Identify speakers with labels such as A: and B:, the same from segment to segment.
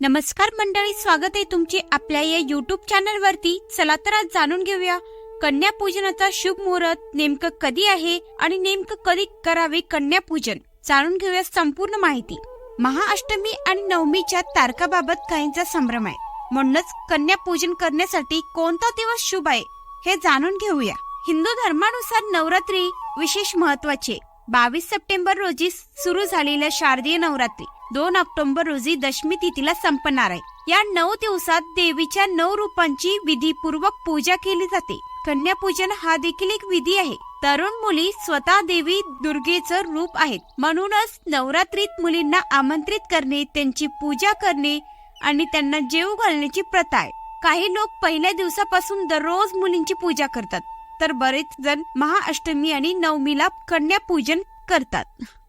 A: नमस्कार मंडळी स्वागत आहे तुमचे आपल्या या युट्यूब चॅनल वरती. चला तर आज जाणून घेऊया. कन्या पूजनाचा शुभ मुहूर्त नेमकं कधी आहे आणि नेमकं कधी करावे कन्या पूजन? जाणून घेऊया संपूर्ण माहिती. महाअष्टमी आणि नवमीच्या तारखाबाबत काहींचा संभ्रम आहे. म्हणूनच कन्या पूजन करण्यासाठी कोणता दिवस शुभ आहे हे जाणून घेऊया. हिंदू धर्मानुसार नवरात्री विशेष महत्त्वाचे बावीस सप्टेंबर रोजी सुरू झालेल्या शारदीय नवरात्री दोन ऑक्टोबर रोजी दशमी तिथीला संपणार आहे. या नऊ दिवसात देवीच्या नऊ रूपांची विधीपूर्वक पूजा केली जाते. कन्यापूजन हा देखील एक विधी आहे. तरुण मुली स्वतः देवी दुर्गेचं रूप आहेत. म्हणूनच नवरात्रीत मुलींना आमंत्रित करणे त्यांची पूजा करणे आणि त्यांना जेव घालण्याची प्रथा आहे. काही लोक पहिल्या दिवसापासून दररोज मुलींची पूजा करतात. तर बरेच जण महाअष्टमी आणि नवमीला कन्या पूजन करतात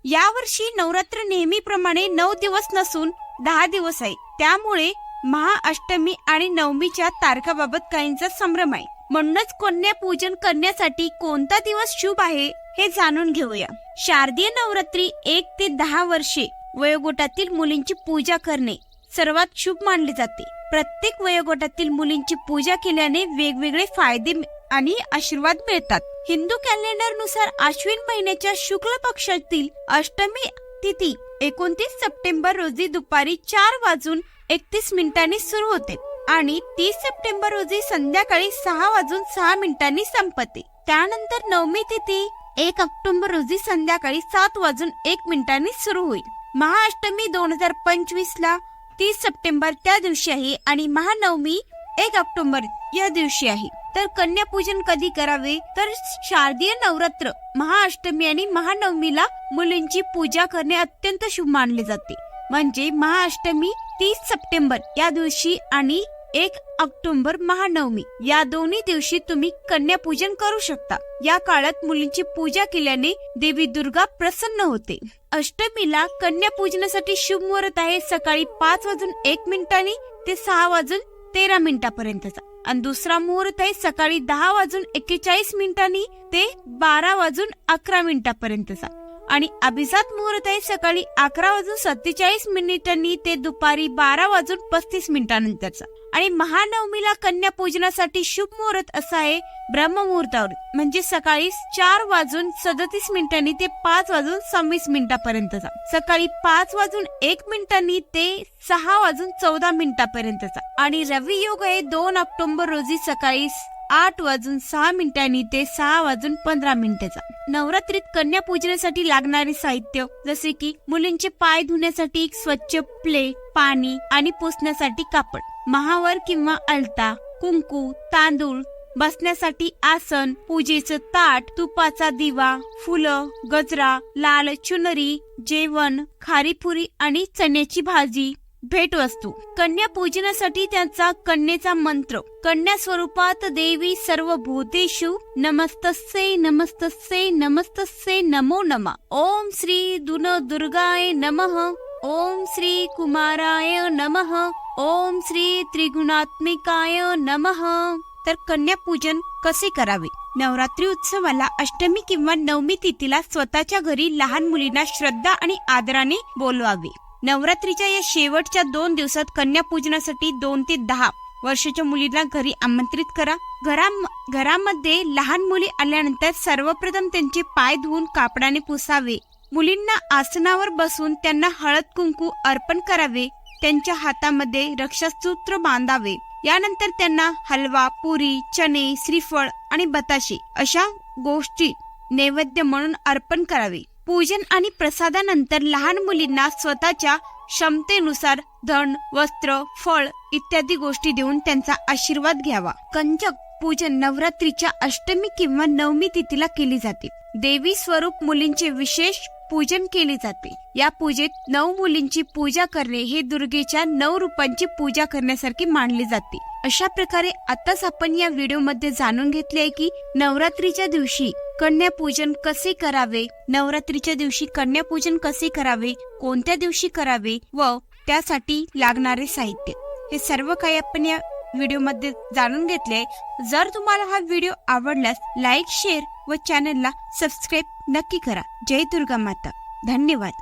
A: यावर्षी नवरात्र नेहमीप्रमाणे नऊ दिवस नसून दहा दिवस आहे. त्यामुळे महाअष्टमी आणि नवमीच्या तारखाबाबत काहींचा संभ्रम आहे. म्हणूनच कन्या पूजन करण्यासाठी कोणता दिवस शुभ आहे हे जाणून घेऊया. शारदीय नवरात्री एक ते दहा वर्षे वयोगटातील मुलींची पूजा करणे सर्वात शुभ मानले जाते. प्रत्येक वयोगटातील मुलींची पूजा केल्याने वेगवेगळे फायदे आणि आशीर्वाद मिळतात. हिंदू कॅलेंडरनुसार आश्विन महिन्याच्या शुक्ल पक्षातील अष्टमी तिथी एकोणतीस सप्टेंबर रोजी दुपारी चार वाजून एकतीस मिनिटांनी सुरू होते आणि तीस सप्टेंबर रोजी संध्याकाळी सहा वाजून सहा मिनिटांनी संपते. त्यानंतर नवमी तिथी एक ऑक्टोबर रोजी संध्याकाळी सात वाजून एक मिनिटांनी सुरू होईल. महाअष्टमी दोन हजार पंचवीस ला तीस सप्टेंबर त्या दिवशी आहे आणि महानवमी एक ऑक्टोबर या दिवशी आहे तर कन्यापूजन कधी करावे? तर शारदीय नवरात्र महाअष्टमी आणि महानवमीला मुलींची पूजा करणे अत्यंत शुभ मानले जाते. म्हणजे महाअष्टमी तीस सप्टेंबर या दिवशी आणि एक ऑक्टोबर महानवमी. या दोन्ही दिवशी तुम्ही कन्यापूजन करू शकता. या काळात मुलींची पूजा केल्याने देवी दुर्गा प्रसन्न होते. अष्टमीला कन्या पूजनासाठी शुभ मुहूर्त आहे सकाळी पाच वाजून एक मिनिटांनी ते सहा वाजून तेरा मिनिटापर्यंतचा. आणि दुसरा मुहूर्त आहे सकाळी दहा वाजून एक्केचाळीस मिनिटांनी ते बारा वाजून अकरा मिनिटापर्यंतचा. आणि अभिजात मुहूर्त आहे सकाळी अकरा वाजून सत्तेचाळीस मिनिटांनी ते दुपारी बारा वाजून पस्तीस मिनिटांनंतरचा आणि महानवमीला कन्या पूजनासाठी शुभ मुहूर्त असा आहे ब्रह्ममुहूर्तावर. म्हणजे सकाळी चार वाजून सदतीस मिनिटांनी ते पाच वाजून सव्वीस मिनिटापर्यंतचा. सकाळी पाच वाजून एक मिनिटांनी ते सहा वाजून चौदा मिनिटापर्यंतचा. आणि रवी योग आहे दोन ऑक्टोबर रोजी सकाळी आठ वाजून सहा मिनिटांनी ते सहा वाजून पंधरा मिनिटाचा. नवरात्रीत कन्या पूजनासाठी लागणारे साहित्य जसे की मुलींचे पाय धुण्यासाठी एक स्वच्छ प्ले पाणी आणि पुसण्यासाठी कापड महावर किंवा अलता कुंकू तांदूळ बसण्यासाठी आसन पूजेचं ताट तुपाचा दिवा फुलं गजरा लाल चुनरी जेवण खारीपुरी आणि चण्याची भाजी. भेटवस्तू. कन्या पूजनासाठी त्यांचा कन्येचा मंत्र. कन्या स्वरूपात देवी सर्व भूतेषु नमस्तसे नमस्तसे नमस्तसे नमो नमा. ओम श्री दुन दुर्गाय नमः. ओम श्री कुमाराय नमः. ओम श्री त्रिगुणात्मिकाय नमः. तर कन्यापूजन कसे करावे? नवरात्री उत्सवाला अष्टमी किंवा नवमी तिथीला स्वतःच्या घरी लहान मुलींना श्रद्धा आणि आदराने बोलवावे. नवरात्रीच्या या शेवटच्या दोन दिवसात कन्यापूजनासाठी दोन ते दहा वर्षाच्या मुलींना घरी आमंत्रित करा. घरा घरामध्ये लहान मुली आल्यानंतर सर्वप्रथम त्यांचे पाय धुवून कापडाने पुसावे. मुलींना आसनावर बसून त्यांना हळद कुंकू अर्पण करावे. त्यांच्या हातामध्ये रक्षासूत्र बांधावे. यानंतर त्यांना हलवा पुरी चणे श्रीफळ आणि बताशे अशा गोष्टी नैवेद्य म्हणून अर्पण करावे. पूजन आणि प्रसादानंतर लहान मुलींना स्वतःच्या क्षमतेनुसार धन वस्त्र फळ इत्यादी गोष्टी देऊन त्यांचा आशीर्वाद घ्यावा. कंजक पूजन नवरात्रीच्या अष्टमी किंवा नवमी तिथीला केली जाते. देवी स्वरूप मुलींचे विशेष पूजन केले जाते. या पूजेत नऊ मुलींची पूजा करणे हे दुर्गेच्या नऊ रूपांची पूजा करण्यासारखे मानले जाते. अशा प्रकारे आताच आपण या व्हिडिओमध्ये जाणून घेतले आहे की नवरात्रीच्या दिवशी कन्यापूजन कसे करावे नवरात्रीच्या दिवशी कन्यापूजन कसे करावे कोणत्या दिवशी करावे व त्यासाठी लागणारे साहित्य. हे सर्व काही आपण या व्हिडिओमध्ये जाणून घेतले. जर तुम्हाला हा व्हिडिओ आवडल्यास लाईक शेअर व चॅनलला सबस्क्राईब नक्की करा. जय दुर्गा माता. धन्यवाद.